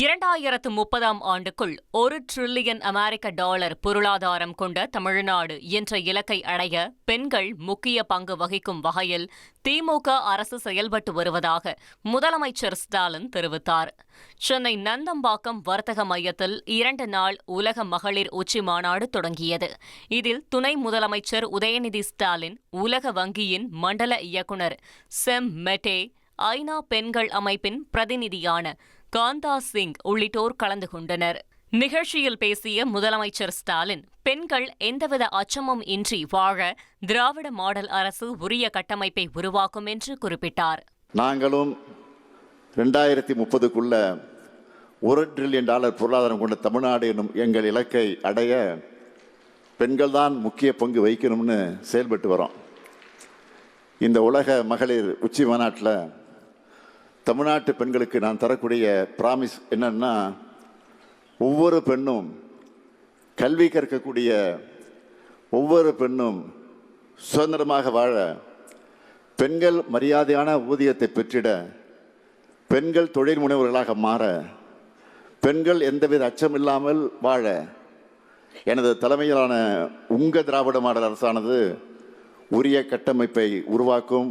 இரண்டாயிரத்து முப்பதாம் ஆண்டுக்குள் ஒரு டிரில்லியன் அமெரிக்க டாலர் பொருளாதாரம் கொண்ட தமிழ்நாடு என்ற இலக்கை அடைய பெண்கள் முக்கிய பங்கு வகிக்கும் வகையில் திமுக அரசு செயல்பட்டு வருவதாக முதலமைச்சர் ஸ்டாலின் தெரிவித்தார். சென்னை நந்தம்பாக்கம் வர்த்தக மையத்தில் இரண்டு நாள் உலக மகளிர் உச்சி மாநாடு தொடங்கியது. இதில் துணை முதலமைச்சர் உதயநிதி ஸ்டாலின் உலக வங்கியின் மண்டல இயக்குநர் செம் மெட்டே ஐநா பெண்கள் அமைப்பின் பிரதிநிதியான காந்தா சிங் உள்ளிட்டோர் கலந்து கொண்டனர். நிகழ்ச்சியில் பேசிய முதலமைச்சர் ஸ்டாலின் பெண்கள் எந்தவித அச்சமும் இன்றி வாழ திராவிட மாடல் அரசு உரிய கட்டமைப்பை உருவாக்கும் என்று குறிப்பிட்டார். நாங்களும் ரெண்டாயிரத்தி முப்பதுக்குள்ள ஒரு ட்ரில்லியன் டாலர் பொருளாதாரம் கொண்ட தமிழ்நாடு எனும் எங்கள் இலக்கை அடைய பெண்கள் தான் முக்கிய பங்கு வகிக்கணும்னு செயல்பட்டு வரோம். இந்த உலக மகளிர் உச்சி மாநாட்டில் தமிழ்நாட்டு பெண்களுக்கு நான் தரக்கூடிய ப்ராமிஸ் என்னன்னா ஒவ்வொரு பெண்ணும் கல்வி கற்கக்கூடிய ஒவ்வொரு பெண்ணும் சுதந்திரமாக வாழ பெண்கள் மரியாதையான ஊதியத்தை பெற்றிட பெண்கள் தொழில் முனைவர்களாக மாற பெண்கள் எந்தவித அச்சமில்லாமல் வாழ. எனது தலைமையிலான உங்க திராவிட மாடல் அரசானது உரிய கட்டமைப்பை உருவாக்கும்